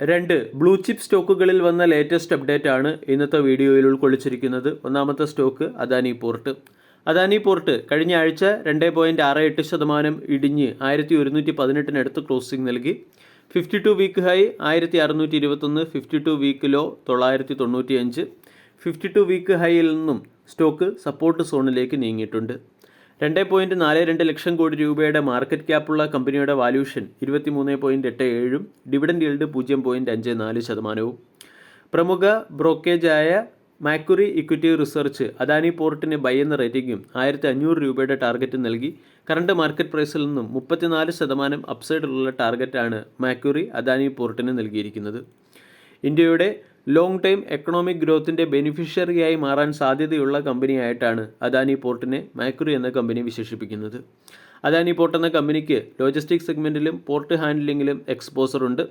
രണ്ട് blue chip സ്റ്റോക്കുകളിൽ വന്ന latest update ആണ് ഇന്നത്തെ വീഡിയോയിൽ ഉൾക്കൊള്ളിച്ചിരിക്കുന്നത്. ഒന്നാമത്തെ stock Adani port Adani port കഴിഞ്ഞ ആഴ്ച രണ്ട് പോയിന്റ് ആറ് എട്ട് ശതമാനം ഇടിഞ്ഞ് ആയിരത്തി ഒരുന്നൂറ്റി പതിനെട്ടിനടുത്ത് ക്ലോസിംഗ് നൽകി. ഫിഫ്റ്റി ടു വീക്ക് ഹൈ ആയിരത്തി അറുന്നൂറ്റി ഇരുപത്തൊന്ന് ഫിഫ്റ്റി ടു വീക്ക് ലോ തൊള്ളായിരത്തി തൊണ്ണൂറ്റി അഞ്ച് ഫിഫ്റ്റി ടു വീക്ക് ഹൈയിൽ നിന്നും സ്റ്റോക്ക് സപ്പോർട്ട് സോണിലേക്ക് നീങ്ങിയിട്ടുണ്ട്. രണ്ട് പോയിന്റ് നാല് രണ്ട് ലക്ഷം കോടി രൂപയുടെ മാർക്കറ്റ് ക്യാപ്പുള്ള കമ്പനിയുടെ വാല്യൂഷൻ ഇരുപത്തി മൂന്ന് പോയിന്റ് എട്ട് ഏഴും ഡിവിഡൻഡ് yield പൂജ്യം പോയിന്റ് അഞ്ച് നാല് ശതമാനവും. പ്രമുഖ ബ്രോക്കേജായ മാക്കുറി ഇക്വിറ്റി റിസർച്ച് അദാനി പോർട്ടിന് ബൈ എന്ന റേറ്റിംഗും ആയിരത്തി അഞ്ഞൂറ് രൂപയുടെ ടാർഗറ്റ് നൽകി. കറണ്ട് മാർക്കറ്റ് പ്രൈസിൽ നിന്നും മുപ്പത്തിനാല് ശതമാനം അപ്സൈഡിലുള്ള ടാർഗറ്റാണ് മാക്കുറി അദാനി പോർട്ടിന് നൽകിയിരിക്കുന്നത്. ഇന്ത്യയുടെ ലോങ് ടൈം എക്കണോമിക് ഗ്രോത്തിന്റെ ബെനിഫിഷ്യറിയായി മാറാൻ സാധ്യതയുള്ള കമ്പനിയായിട്ടാണ് അദാനി പോർട്ടിനെ മാക്കുറി എന്ന കമ്പനി വിശേഷിപ്പിക്കുന്നത്. അദാനി പോർട്ട് എന്ന കമ്പനിക്ക് ലോജിസ്റ്റിക് സെഗ്മെന്റിലും പോർട്ട് ഹാൻഡ്ലിങ്ങിലും എക്സ്പോസർ ഉണ്ട്.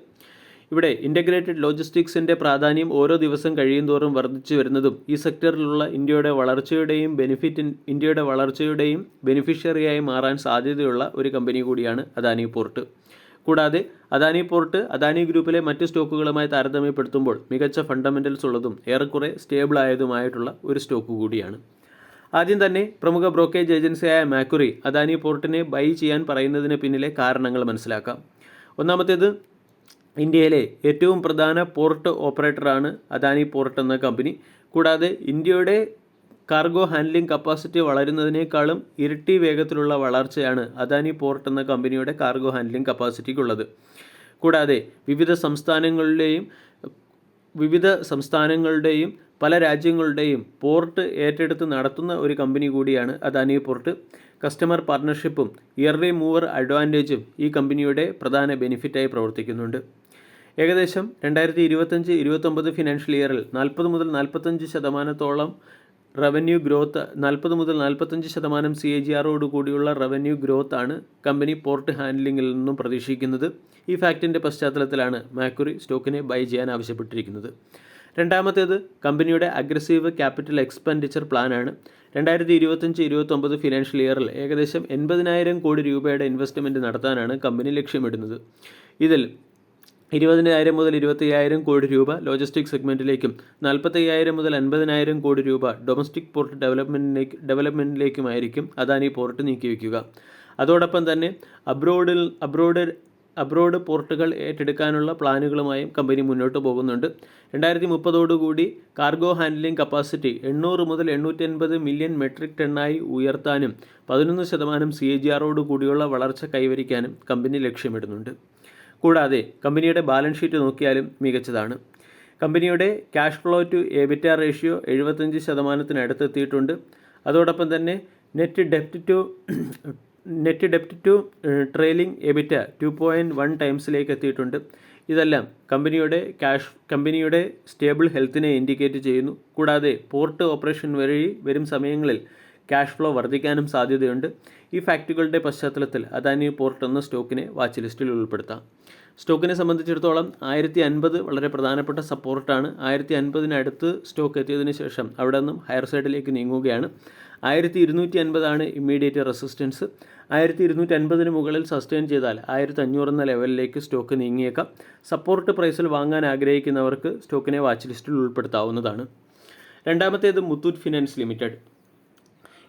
ഇവിടെ ഇന്റഗ്രേറ്റഡ് ലോജിസ്റ്റിക്സിന്റെ പ്രാധാന്യം ഓരോ ദിവസം കഴിയുന്തോറും വർദ്ധിച്ചു വരുന്നതും ഈ സെക്ടറിലുള്ള ഇന്ത്യയുടെ വളർച്ചയുടെയും ബെനിഫിറ്റ് ഇന്ത്യയുടെ വളർച്ചയുടെയും ബെനിഫിഷ്യറിയായി മാറാൻ സാധ്യതയുള്ള ഒരു കമ്പനി കൂടിയാണ് അദാനി പോർട്ട്. കൂടാതെ അദാനി പോർട്ട് അദാനി ഗ്രൂപ്പിലെ മറ്റ് സ്റ്റോക്കുകളുമായി താരതമ്യപ്പെടുത്തുമ്പോൾ മികച്ച ഫണ്ടമെന്റൽസ് ഉള്ളതും ഏറെക്കുറെ സ്റ്റേബിൾ ആയതുമായിട്ടുള്ള ഒരു സ്റ്റോക്ക് കൂടിയാണ്. ആദ്യം തന്നെ പ്രമുഖ ബ്രോക്കേജ് ഏജൻസിയായ മാക്കുറി അദാനി പോർട്ടിനെ ബൈ ചെയ്യാൻ പറയുന്നതിന് പിന്നിലെ കാരണങ്ങൾ മനസ്സിലാക്കാം. ഒന്നാമത്തേത് ഇന്ത്യയിലെ ഏറ്റവും പ്രധാന പോർട്ട് ഓപ്പറേറ്ററാണ് അദാനി പോർട്ട് എന്ന കമ്പനി കൂടാതെ ഇന്ത്യയുടെ കാർഗോ ഹാൻഡ്ലിംഗ് കപ്പാസിറ്റി വളരുന്നതിനേക്കാളും ഇരട്ടി വേഗത്തിലുള്ള വളർച്ചയാണ് അദാനി പോർട്ട് എന്ന കമ്പനിയുടെ കാർഗോ ഹാൻഡ്ലിംഗ് കപ്പാസിറ്റിക്കുള്ളത്. കൂടാതെ വിവിധ സംസ്ഥാനങ്ങളിലെയും വിവിധ സംസ്ഥാനങ്ങളുടെയും പല രാജ്യങ്ങളുടെയും പോർട്ട് ഏറ്റെടുത്ത് നടത്തുന്ന ഒരു കമ്പനി കൂടിയാണ് അദാനി പോർട്ട്. കസ്റ്റമർ പാർട്ണർഷിപ്പും ഇയർലി മൂവർ അഡ്വാന്റേജും ഈ കമ്പനിയുടെ പ്രധാന ബെനിഫിറ്റായി പ്രവർത്തിക്കുന്നുണ്ട്. ഏകദേശം രണ്ടായിരത്തി ഇരുപത്തഞ്ച് ഇരുപത്തൊമ്പത് ഫിനാൻഷ്യൽ ഇയറിൽ നാൽപ്പത് മുതൽ നാൽപ്പത്തഞ്ച് ശതമാനത്തോളം റവന്യൂ ഗ്രോത്ത് നാൽപ്പത് മുതൽ നാൽപ്പത്തഞ്ച് ശതമാനം സി എ ജി ആറോട് കൂടിയുള്ള റവന്യൂ ഗ്രോത്ത് ആണ് കമ്പനി പോർട്ട് ഹാൻഡ്ലിംഗിൽ നിന്നും പ്രതീക്ഷിക്കുന്നത്. ഈ ഫാക്റ്റിന്റെ പശ്ചാത്തലത്തിലാണ് മാക്കുറി സ്റ്റോക്കിനെ ബൈ ചെയ്യാൻ ആവശ്യപ്പെട്ടിരിക്കുന്നത്. രണ്ടാമത്തേത് കമ്പനിയുടെ അഗ്രസീവ് ക്യാപിറ്റൽ എക്സ്പെൻഡിച്ചർ പ്ലാനാണ് രണ്ടായിരത്തി ഇരുപത്തഞ്ച് ഇരുപത്തൊമ്പത് ഫിനാൻഷ്യൽ ഇയറിൽ ഏകദേശം എൺപതിനായിരം കോടി രൂപയുടെ ഇൻവെസ്റ്റ്മെന്റ് നടത്താനാണ് കമ്പനി ലക്ഷ്യമിടുന്നത്. ഇതിൽ ഇരുപതിനായിരം മുതൽ ഇരുപത്തയ്യായിരം കോടി രൂപ ലോജിസ്റ്റിക് സെഗ്മെന്റിലേക്കും നാൽപ്പത്തയ്യായിരം മുതൽ അൻപതിനായിരം കോടി രൂപ ഡൊമസ്റ്റിക് പോർട്ട് ഡെവലപ്മെന്റിലേക്ക് ഡെവലപ്മെന്റിലേക്കുമായിരിക്കും അദാനി പോർട്ട് നീക്കിവെക്കുക അതോടൊപ്പം തന്നെ അബ്രോഡിൽ അബ്രോഡ് അബ്രോഡ് പോർട്ടുകൾ ഏറ്റെടുക്കാനുള്ള പ്ലാനുകളുമായും കമ്പനി മുന്നോട്ട് പോകുന്നുണ്ട്. രണ്ടായിരത്തി മുപ്പതോടുകൂടി കാർഗോ ഹാൻഡ്ലിംഗ് കപ്പാസിറ്റി എണ്ണൂറ് മുതൽ എണ്ണൂറ്റി അൻപത് മില്യൺ മെട്രിക് ടണ്ണായി ഉയർത്താനും പതിനൊന്ന് ശതമാനം സി എ ജി ആറോട് കൂടിയുള്ള വളർച്ച കൈവരിക്കാനും കമ്പനി ലക്ഷ്യമിടുന്നുണ്ട്. കൂടാതെ കമ്പനിയുടെ ബാലൻസ് ഷീറ്റ് നോക്കിയാലും മികച്ചതാണ്. കമ്പനിയുടെ cash flow to EBITDA ratio എഴുപത്തഞ്ച് ശതമാനത്തിനടുത്തെത്തിയിട്ടുണ്ട്. അതോടൊപ്പം തന്നെ നെറ്റ് ഡെപ്റ്റ് to net ഡെപ്റ്റ് to trailing EBITDA two point one ടൈംസിലേക്ക് എത്തിയിട്ടുണ്ട്. ഇതെല്ലാം കമ്പനിയുടെ ക്യാഷ് കമ്പനിയുടെ സ്റ്റേബിൾ ഹെൽത്തിനെ ഇൻഡിക്കേറ്റ് ചെയ്യുന്നു. കൂടാതെ പോർട്ട് ഓപ്പറേഷൻ വഴി വരും സമയങ്ങളിൽ ക്യാഷ് ഫ്ലോ വർദ്ധിക്കാനും സാധ്യതയുണ്ട്. ഈ ഫാക്റ്റുകളുടെ പശ്ചാത്തലത്തിൽ അദാനി പോർട്ട് എന്ന സ്റ്റോക്കിനെ വാച്ച് ലിസ്റ്റിൽ ഉൾപ്പെടുത്താം. സ്റ്റോക്കിനെ സംബന്ധിച്ചിടത്തോളം ആയിരത്തി അൻപത് വളരെ പ്രധാനപ്പെട്ട സപ്പോർട്ടാണ് ആയിരത്തി അൻപതിനടുത്ത് സ്റ്റോക്ക് എത്തിയതിനു ശേഷം അവിടെ നിന്നും ഹയർ സൈഡിലേക്ക് നീങ്ങുകയാണ്. ആയിരത്തി ഇരുന്നൂറ്റി അൻപതാണ് ഇമ്മീഡിയറ്റ് റെസിസ്റ്റൻസ് ആയിരത്തി ഇരുന്നൂറ്റി അൻപതിന് മുകളിൽ സസ്റ്റെയിൻ ചെയ്താൽ ആയിരത്തി അഞ്ഞൂറ് എന്ന ലെവലിലേക്ക് സ്റ്റോക്ക് നീങ്ങിയേക്കാം. സപ്പോർട്ട് പ്രൈസിൽ വാങ്ങാൻ ആഗ്രഹിക്കുന്നവർക്ക് സ്റ്റോക്കിനെ വാച്ച് ലിസ്റ്റിൽ ഉൾപ്പെടുത്താവുന്നതാണ്. രണ്ടാമത്തേത് മുത്തൂറ്റ് ഫിനാൻസ് ലിമിറ്റഡ്.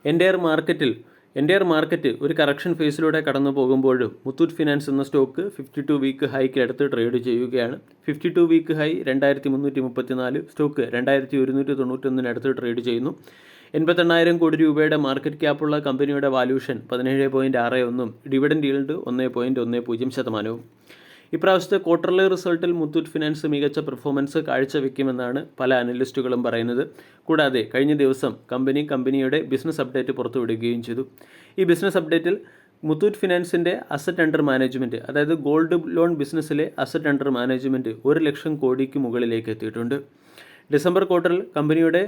എന്റയർ മാർക്കറ്റിൽ എന്റയർ മാർക്കറ്റ് ഒരു കറക്ഷൻ ഫേസിലൂടെ കടന്നു പോകുമ്പോഴും മുത്തൂറ്റ് ഫിനാൻസ് എന്ന സ്റ്റോക്ക് ഫിഫ്റ്റി ടു വീക്ക് ഹൈക്ക് അടുത്ത് ട്രേഡ് ചെയ്യുകയാണ്. ഫിഫ്റ്റി ടു വീക്ക് ഹൈ രണ്ടായിരത്തി മുന്നൂറ്റി മുപ്പത്തിനാല് സ്റ്റോക്ക് രണ്ടായിരത്തി ഒരുന്നൂറ്റി തൊണ്ണൂറ്റൊന്നിനടുത്ത് ട്രേഡ് ചെയ്യുന്നു. എൺപത്തെണ്ണായിരം കോടി രൂപയുടെ മാർക്കറ്റ് ക്യാപ്പുള്ള കമ്പനിയുടെ വാല്യൂഷൻ പതിനേഴ് പോയിന്റ് ആറ് ഒന്നും ഡിവിഡൻഡ് yield ഒന്ന് പോയിന്റ് ഒന്ന് പൂജ്യം ശതമാനവും. ഇപ്രാവശ്യത്തെ ക്വാർട്ടർലി റിസൾട്ടിൽ മുത്തൂറ്റ് ഫിനാൻസ് മികച്ച പെർഫോമൻസ് കാഴ്ചവെക്കുമെന്നാണ് പല അനലിസ്റ്റുകളും പറയുന്നത്. കൂടാതെ കഴിഞ്ഞ ദിവസം കമ്പനി കമ്പനിയുടെ ബിസിനസ് അപ്ഡേറ്റ് പുറത്തുവിടുകയും ചെയ്തു. ഈ ബിസിനസ് അപ്ഡേറ്റിൽ മുത്തൂറ്റ് ഫിനാൻസിന്റെ അസറ്റ് അണ്ടർ മാനേജ്മെന്റ് അതായത് ഗോൾഡ് ലോൺ ബിസിനസ്സിലെ അസറ്റ് അണ്ടർ മാനേജ്മെന്റ് ഒരു ലക്ഷം കോടിക്ക് മുകളിലേക്ക് എത്തിയിട്ടുണ്ട്. ഡിസംബർ ക്വാർട്ടറിൽ കമ്പനിയുടെ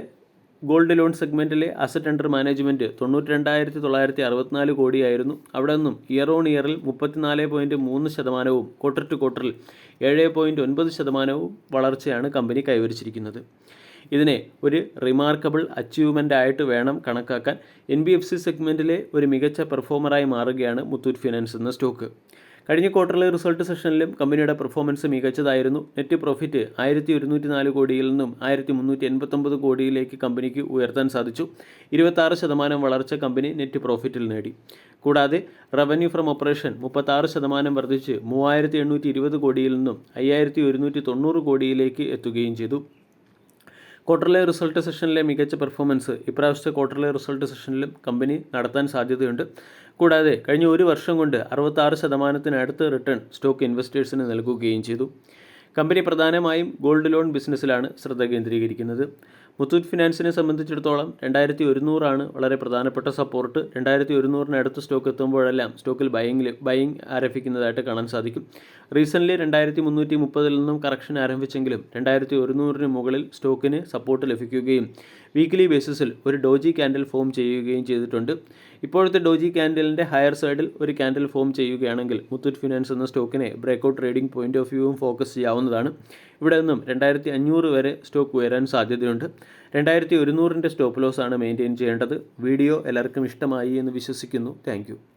ഗോൾഡ് ലോൺ സെഗ്മെന്റിലെ അസറ്റ് അണ്ടർ മാനേജ്മെന്റ് തൊണ്ണൂറ്റി രണ്ടായിരത്തി തൊള്ളായിരത്തി അറുപത്തിനാല് കോടിയായിരുന്നു. അവിടെ നിന്നും ഇയർ ഓൺ ഇയറിൽ മുപ്പത്തിനാല് പോയിന്റ് മൂന്ന് ശതമാനവും ക്വാർട്ടർ ടു ക്വാർട്ടറിൽ ഏഴ് പോയിന്റ് ഒൻപത് ശതമാനവും വളർച്ചയാണ് കമ്പനി കൈവരിച്ചിരിക്കുന്നത്. ഇതിനെ ഒരു റിമാർക്കബിൾ അച്ചീവ്മെന്റ് ആയിട്ട് വേണം കണക്കാക്കാൻ. എൻ ബി എഫ് സി സെഗ്മെന്റിലെ ഒരു മികച്ച പെർഫോമറായി മാറുകയാണ് മുത്തൂറ്റ് ഫിനാൻസ് എന്ന സ്റ്റോക്ക്. കഴിഞ്ഞ ക്വാർട്ടറിലെ റിസൾട്ട് സെഷനിലും കമ്പനിയുടെ പെർഫോമൻസ് മികച്ചതായിരുന്നു. നെറ്റ് പ്രോഫിറ്റ് ആയിരത്തി ഒരുന്നൂറ്റി നാല് കോടിയിൽ നിന്നും ആയിരത്തി മുന്നൂറ്റി എൺപത്തൊമ്പത് കോടിയിലേക്ക് കമ്പനിക്ക് ഉയർത്താൻ സാധിച്ചു. ഇരുപത്താറ് ശതമാനം വളർച്ച കമ്പനി നെറ്റ് പ്രോഫിറ്റിൽ നേടി. കൂടാതെ റവന്യൂ ഫ്രം ഓപ്പറേഷൻ മുപ്പത്താറ് ശതമാനം വർദ്ധിച്ച് മൂവായിരത്തി എണ്ണൂറ്റി ഇരുപത് കോടിയിൽ നിന്നും അയ്യായിരത്തി ഒരുന്നൂറ്റി തൊണ്ണൂറ് കോടിയിലേക്ക് എത്തുകയും ചെയ്തു. ക്വാർട്ടറിലെ റിസൾട്ട് സെഷനിലെ മികച്ച പെർഫോമൻസ് ഇപ്രാവശ്യത്തെ ക്വാർട്ടർലി റിസൾട്ട് സെഷനിലും കമ്പനി നടത്താൻ സാധ്യതയുണ്ട്. കൂടാതെ കഴിഞ്ഞ ഒരു വർഷം കൊണ്ട് അറുപത്താറ് ശതമാനത്തിനടുത്ത് റിട്ടേൺ സ്റ്റോക്ക് ഇൻവെസ്റ്റേഴ്സിന് നൽകുകയും ചെയ്തു. കമ്പനി പ്രധാനമായും ഗോൾഡ് ലോൺ ബിസിനസ്സിലാണ് ശ്രദ്ധ കേന്ദ്രീകരിക്കുന്നത്. മുത്തൂറ്റ് ഫിനാൻസിനെ സംബന്ധിച്ചിടത്തോളം രണ്ടായിരത്തി ഒരുന്നൂറാണ് വളരെ പ്രധാനപ്പെട്ട സപ്പോർട്ട് രണ്ടായിരത്തി ഒരുന്നൂറിനടുത്ത് സ്റ്റോക്ക് എത്തുമ്പോഴെല്ലാം സ്റ്റോക്കിൽ ബയിങ്ങിൽ ബയിങ് ആരംഭിക്കുന്നതായിട്ട് കാണാൻ സാധിക്കും. റീസെന്റ്ലി രണ്ടായിരത്തി മുന്നൂറ്റി മുപ്പതിൽ നിന്നും കറക്ഷൻ ആരംഭിച്ചെങ്കിലും രണ്ടായിരത്തി ഒരുന്നൂറിന് മുകളിൽ സ്റ്റോക്കിന് സപ്പോർട്ട് ലഭിക്കുകയും വീക്ക്ലി ബേസിസിൽ ഒരു ഡോജി ക്യാൻഡിൽ ഫോം ചെയ്യുകയും ചെയ്തിട്ടുണ്ട്. ഇപ്പോഴത്തെ ഡോജി ക്യാൻഡിലിന്റെ ഹയർ സൈഡിൽ ഒരു ക്യാൻഡിൽ ഫോം ചെയ്യുകയാണെങ്കിൽ മുത്തൂറ്റ് ഫിനാൻസ് എന്ന സ്റ്റോക്കിനെ ബ്രേക്കൗട്ട് ട്രേഡിംഗ് പോയിന്റ് ഓഫ് വ്യൂവും ഫോക്കസ് ചെയ്യാവുന്നതാണ്. ഇവിടെ നിന്നും രണ്ടായിരത്തി അഞ്ഞൂറ് വരെ സ്റ്റോക്ക് ഉയരാൻ സാധ്യതയുണ്ട്. രണ്ടായിരത്തി ഒരുന്നൂറിന്റെ സ്റ്റോപ്പ് ലോസ് ആണ് മെയിന്റെയിൻ ചെയ്യേണ്ടത്. വീഡിയോ എല്ലാവർക്കും ഇഷ്ടമായി എന്ന് വിശ്വസിക്കുന്നു. താങ്ക്